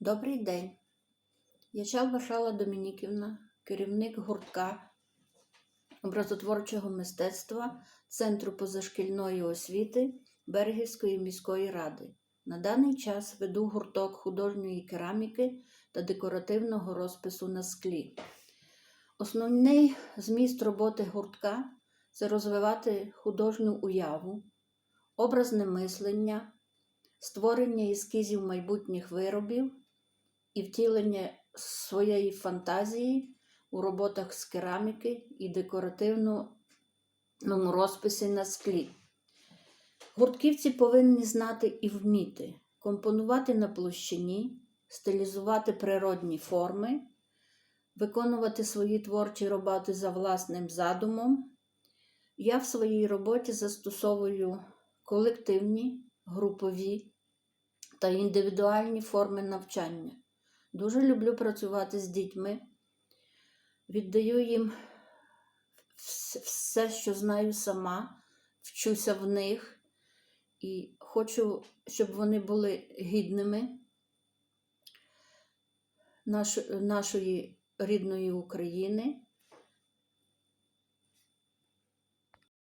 Добрий день. Я Чалба Шала Домініківна, керівник гуртка образотворчого мистецтва Центру позашкільної освіти Берегівської міської ради. На даний час веду гурток художньої кераміки та декоративного розпису на склі. Основний зміст роботи гуртка це розвивати художню уяву, образне мислення, створення ескізів майбутніх виробів і втілення своєї фантазії у роботах з кераміки і декоративному розписі на склі. Гуртківці повинні знати і вміти компонувати на площині, стилізувати природні форми, виконувати свої творчі роботи за власним задумом. Я в своїй роботі застосовую колективні, групові та індивідуальні форми навчання. Дуже люблю працювати з дітьми, віддаю їм все, що знаю сама, вчуся в них. І хочу, щоб вони були гідними нашої рідної України